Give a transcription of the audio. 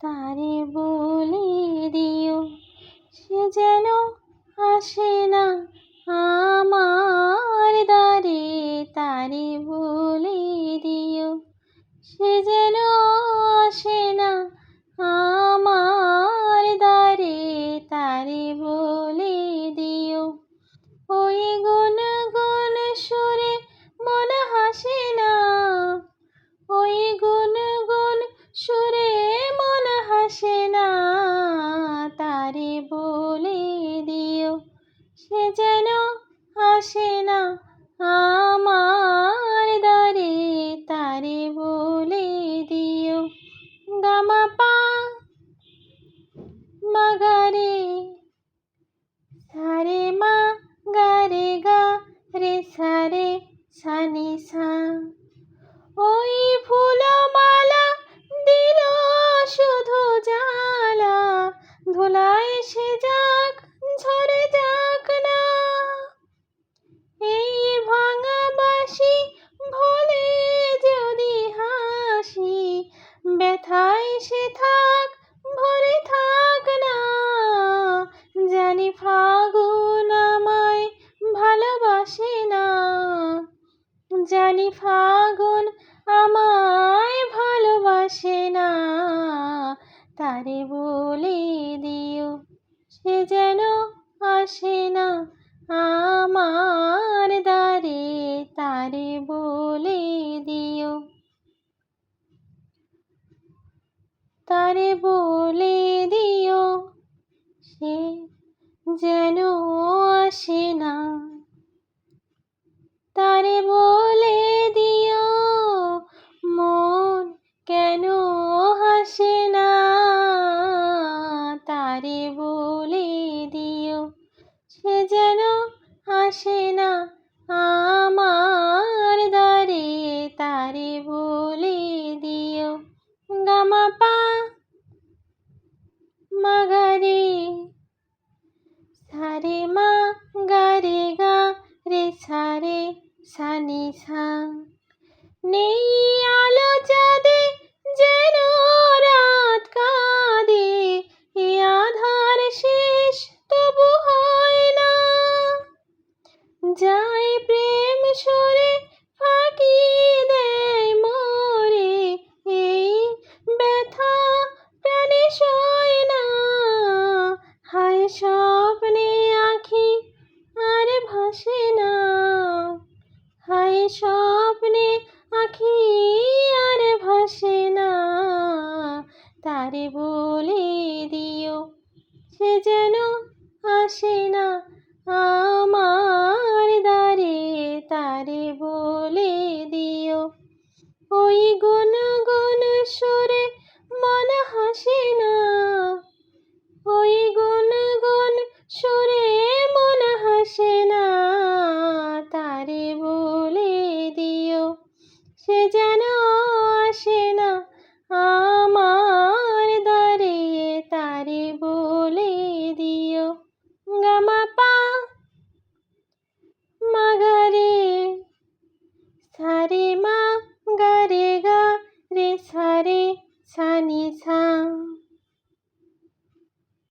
তারে বলে দিও সে যেন আসে না আমার দ্বারে। তারে বলে দিও সে যেন ধুলায় সে যাক, ঝরে যাক না। এই ভাঙা বাসি ভোলে যদি হাসি, ব্যথায় সে থাক, ভরে থাক না। জানি ফাগুন আমায় ভালোবাসে না। জানি ফাগুন আমায় ভালোবাসে না। তারে বলে আসে না আমার দ্বারে তারে বলে দিও। তারে বলে মাগারে, সারে মা গারে গা রে, সারে সানি সা। নেই আলো চাঁদে যেন রাত কাঁদে, এ আধার শেষ তবু হয় না। যায় প্রেম সরে ফাঁকি আসে না, তারে বলে দিও। সে যেন আসে না আমার দারে তারে বলে দিও। ওই গুণ গুণ সুরে মন হাসে না, ওই গুণ গুণ সুরে মন হাসে না, তারে বলে দিও। সে যেন আসে না